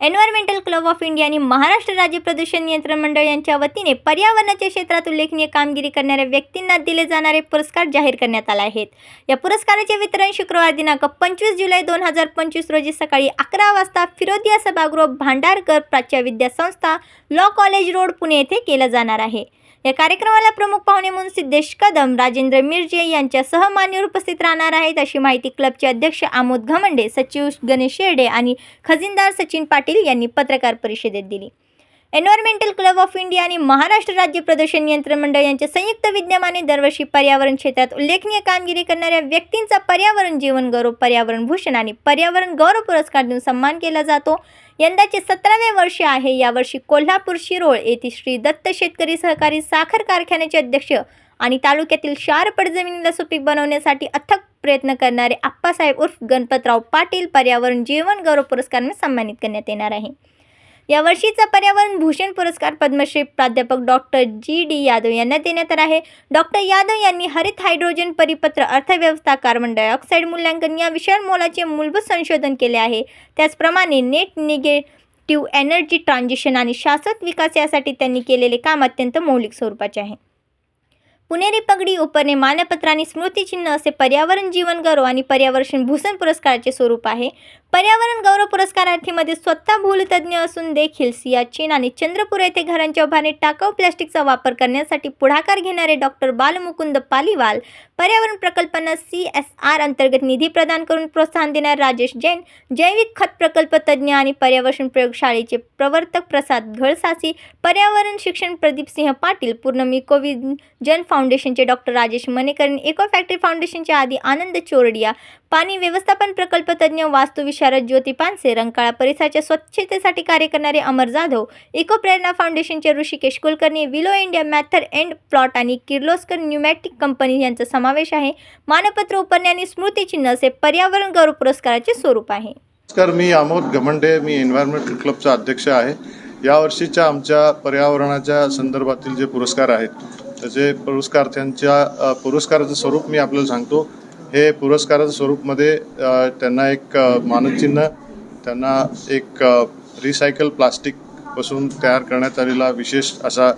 Environmental club of India आणि महाराष्ट्र राज्य प्रदूषण नियंत्रण मंडळ यांच्या वतीने पर्यावरणाच्या क्षेत्रात उल्लेखनीय कामगिरी करणाऱ्या व्यक्तींना दिले जाणारे पुरस्कार जाहीर करण्यात आले आहेत. या पुरस्काराचे वितरण शुक्रवार दिनांक पंचवीस जुलै दोन हजार पंचवीस रोजी सकाळी अकरा वाजता फिरोदिया सभागृह भांडारकर प्राच्य विद्यासंस्था लॉ कॉलेज रोड पुणे येथे केलं जाणार आहे. या कार्यक्रमाला प्रमुख पाहुणे म्हणून सिद्धेश कदम राजेंद्र मिरजे यांच्यासह मान्यवर उपस्थित राहणार आहेत. अशी माहिती क्लबचे अध्यक्ष आमोद घमंडे सचिव गणेश शेरडे आणि खजिनदार सचिन पाटील यांनी पत्रकार परिषदेत दिली. एन्व्हायरमेंटल क्लब ऑफ इंडिया आणि महाराष्ट्र राज्य प्रदूषण नियंत्रण मंडळ यांच्या संयुक्त विद्यमाने दरवर्षी पर्यावरण क्षेत्रात उल्लेखनीय कामगिरी करणाऱ्या व्यक्तींचा पर्यावरण जीवन गौरव पर्यावरण भूषण आणि पर्यावरण गौरव पुरस्कार देऊन सन्मान केला जातो. यंदाचे सतरावे वर्ष आहे. यावर्षी कोल्हापूर शिरोळ येथील श्री दत्त शेतकरी सहकारी साखर कारखान्याचे अध्यक्ष आणि तालुक्यातील शारपड जमिनीला सुपीक बनवण्यासाठी अथक प्रयत्न करणारे आप्पासाहेब उर्फ गणपतराव पाटील पर्यावरण जीवन गौरव पुरस्काराने सन्मानित करण्यात येणार आहे. यावर्षीचा पर्यावरण भूषण पुरस्कार पद्मश्री प्राध्यापक डॉक्टर जी डी यादव यांना देण्यात आला आहे. डॉक्टर यादव यांनी हरित हायड्रोजन परिपत्र अर्थव्यवस्था कार्बन डायऑक्साईड मूल्यांकन या विषयावर मोलाचे मूलभूत संशोधन केले आहे. त्याचप्रमाणे नेट निगेटिव्ह एनर्जी ट्रान्झिशन आणि शाश्वत विकास यासाठी त्यांनी केलेले काम अत्यंत मौलिक स्वरूपाचे आहे. पुणेरी पगडी उपरणे मानपत्र आणि स्मृतिचिन्ह असे पर्यावरण जीवन गौरव आणि पर्यावरण भूषण पुरस्काराचे स्वरूप आहे. पर्यावरण गौरव पुरस्कारार्थीमध्ये स्वतः भूलतज्ञ असून देखील सियाचीन आणि चंद्रपूर येथे घरांच्या उभारणी टाकाऊ प्लास्टिकचा वापर करण्यासाठी पुढाकार घेणारे डॉक्टर बालमुकुंद पालीवाल पर्यावरण प्रकल्पांना सी एस आर अंतर्गत निधी प्रदान करून प्रोत्साहन देणार राजेश जैन. जैविक खत प्रकल्प तज्ज्ञ आणि पर्यावरण प्रयोगशाळेचे प्रवर्तक प्रसाद घळसासी पर्यावरण शिक्षण प्रदीप सिंह पाटील पूर्णमी कोविद जन फाउंडेशनचे डॉक्टर राजेश मनेकरन इको फॅक्टरी फाउंडेशनचे आदी आनंद चोरडिया पाणी व्यवस्थापन प्रकल्प तज्ज्ञ वास्तुविशारद ज्योती पानसे रंकाळा परिसराच्या स्वच्छतेसाठी कार्य करणारे अमर जाधव इको प्रेरणा फाउंडेशनचे Hrishikesh Kulkarni Wilo India Mather and Platt आणि किर्लोस्कर न्यूमॅटिक कंपनी यांचा समावेश आहे. मानपत्र उपन्य आणि स्मृतिचिन्ह असे पर्यावरण गौरव पुरस्काराचे स्वरूप आहे. नमस्कार मी अमोद गमंडे मी एन्व्हायरमेंटल क्लबचा अध्यक्ष आहे. यावर्षीच्या आमच्या पर्यावरणाच्या संदर्भातील जे पुरस्कार आहेत त्याचे पुरस्कार्थ्यांच्या त्यांच्या पुरस्काराचं स्वरूप मी आपल्याला सांगतो. हे पुरस्काराचं स्वरूपमध्ये त्यांना एक मानचिन्ह त्यांना एक रिसायकल प्लास्टिकपासून तयार करण्यात आलेला विशेष असा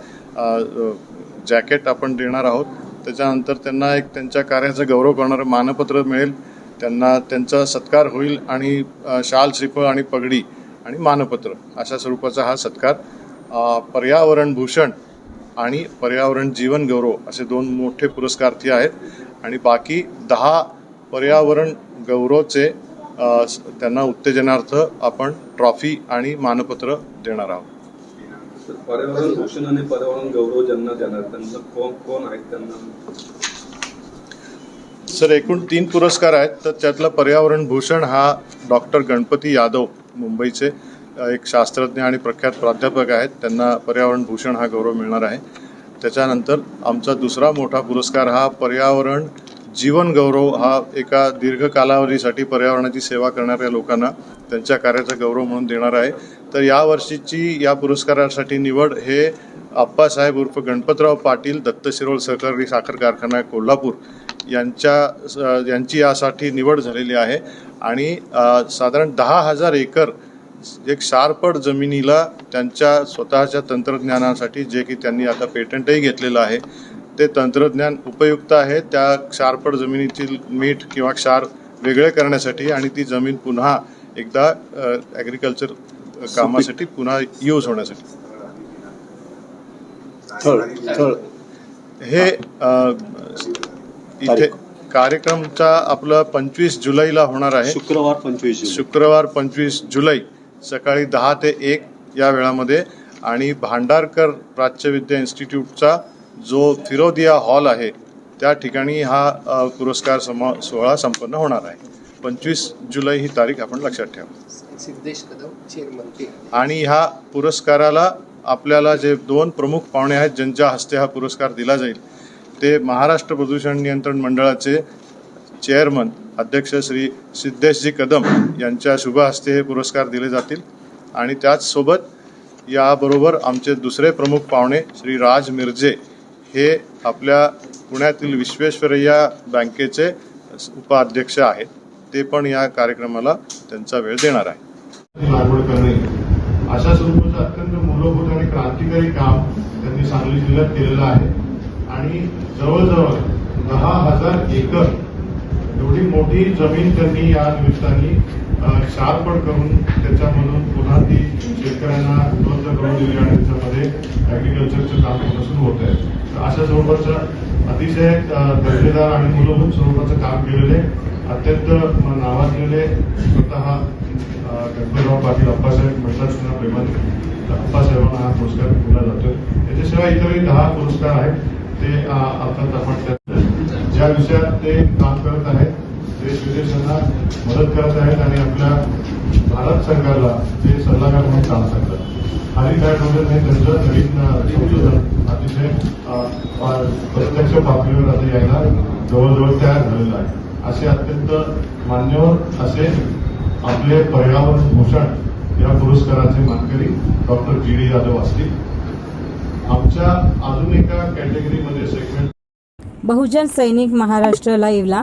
जॅकेट आपण देणार आहोत. त्याच्यानंतर त्यांना एक त्यांच्या कार्याचा गौरव करणारं मानपत्र मिळेल. त्यांना त्यांचा सत्कार होईल आणि शाल श्रीफळ आणि पगडी आणि मानपत्र अशा स्वरूपाचा हा सत्कार. पर्यावरण भूषण आणि पर्यावरण जीवन गौरव असे दोन मोठे पुरस्कार्थी आहेत. आणि बाकी दहा पर्यावरण गौरवचे त्यांना उत्तेजनार्थ आपण ट्रॉफी आणि मानपत्र देणार आहोत. तर पर्यावरण भूषण आणि पर्यावरण गौरव ज्यांना देणार त्यांना कोण कोण आहेत त्यांना? सर एकूण तीन पुरस्कार आहेत. तर त्यातला पर्यावरण भूषण हा डॉक्टर गणपती यादव मुंबईचे एक शास्त्रज्ञ आणि प्रख्यात प्राध्यापक आहेत. त्यांना पर्यावरण भूषण हा गौरव मिळणार आहे. त्याच्यानंतर आमचा दुसरा मोठा पुरस्कार हा पर्यावरण जीवन गौरव हा एका दीर्घ कालावधीसाठी पर्यावरणाची सेवा करणाऱ्या लोकांना त्यांच्या कार्याचा गौरव म्हणून देणार आहे. तर या वर्षीची या पुरस्कारासाठी निवड हे आप्पासाहेब उर्फ गणपतराव पाटील दत्त शिरोळ सहकारी साखर कारखाना कोल्हापूर यांच्या यांची यासाठी निवड झालेली आहे. आणि साधारण दहा हजार एकर एक शारपड जमिनीला त्यांच्या स्वतःच्या तंत्रज्ञानासाठी जे की त्यांनी आता पेटंटही घेतलेलं आहे. ते तंत्रज्ञान उपयुक्त आहे. त्या क्षारपड जमिनीतील मीठ किंवा क्षार वेगळे करण्यासाठी आणि ती जमीन पुन्हा एकदा ॲग्रिकल्चर कामासाठी पुन्हा यूज होण्यासाठी. हे इथे कार्यक्रमचा आपलं पंचवीस जुलैला होणार आहे. शुक्रवार पंचवीस शुक्रवार पंचवीस जुलै सकाळी दहा ते एक या वेळामध्ये आणि भांडारकर प्राच्यविद्या इन्स्टिट्यूटचा जो फिरोदिया हॉल आहे त्या ठिकाणी हा पुरस्कार समा सोहळा संपन्न होणार आहे. पंचवीस जुलै ही तारीख आपण लक्षात ठेवा. सिद्धेश कदम आणि ह्या पुरस्काराला आपल्याला जे दोन प्रमुख पाहुणे आहेत ज्यांच्या हस्ते हा पुरस्कार दिला जाईल ते महाराष्ट्र प्रदूषण नियंत्रण मंडळाचे चेअरमन अध्यक्ष श्री सिद्धेशजी कदम यांच्या शुभ हस्ते हे पुरस्कार दिले जातील. आणि त्याचसोबत याबरोबर आमचे दुसरे प्रमुख पाहुणे श्री राज मिर्जे हे आपल्या पुण्यातील विश्वेश्वरय्या बँकेचे उपाध्यक्ष आहेत. ते पण या कार्यक्रमाला त्यांचा वेळ देणार आहे लागवड करणे. अशा स्वरूपाचं अत्यंत मूलभूत आणि क्रांतिकारी काम त्यांनी सांगली जिल्ह्यात केलेलं आहे. आणि जवळजवळ दहा हजार एकर एवढी मोठी जमीन त्यांनी या निमित्ताने अ, शार्पण करून त्याच्यामधून पुन्हा ती शेतकऱ्यांना उपलब्ध करून दिली आणि त्याच्यामध्ये ऍग्रिकल्चरचं काम पुन्हा सुरू होत आहे. तर अशा स्वरूपाचं अतिशय दर्जेदार आणि मूलभूत स्वरूपाचं काम केलेले अत्यंत नावाजलेले स्वतः गणपतराव पाटील अप्पासाहेब म्हणतात त्यांना प्रेमाने अप्पासाहेबांना हा पुरस्कार दिला जातो. त्याच्याशिवाय इतरही दहा पुरस्कार आहेत. ते आता अर्थात आपण ज्या विषयात ते काम करत आहेत देश विदेशांना मदत करत आहेत आणि आपल्या भारत सरकारला ते सल्लागार म्हणून काम करतात. हरित हायड्रोजन हे त्यांचं नवीन संशोधन अतिशय प्रत्यक्ष पातळीवर आता यायला जवळजवळ तयार झालेलं आहे. असे अत्यंत मान्यवर असे आपले पर्यावरण भूषण या पुरस्काराचे मानकरी डॉक्टर जी डी यादव असतील. आमच्या अजून एका कॅटेगरीमध्ये सेगमेंट बहुजन सैनिक महाराष्ट्र लाईव्हला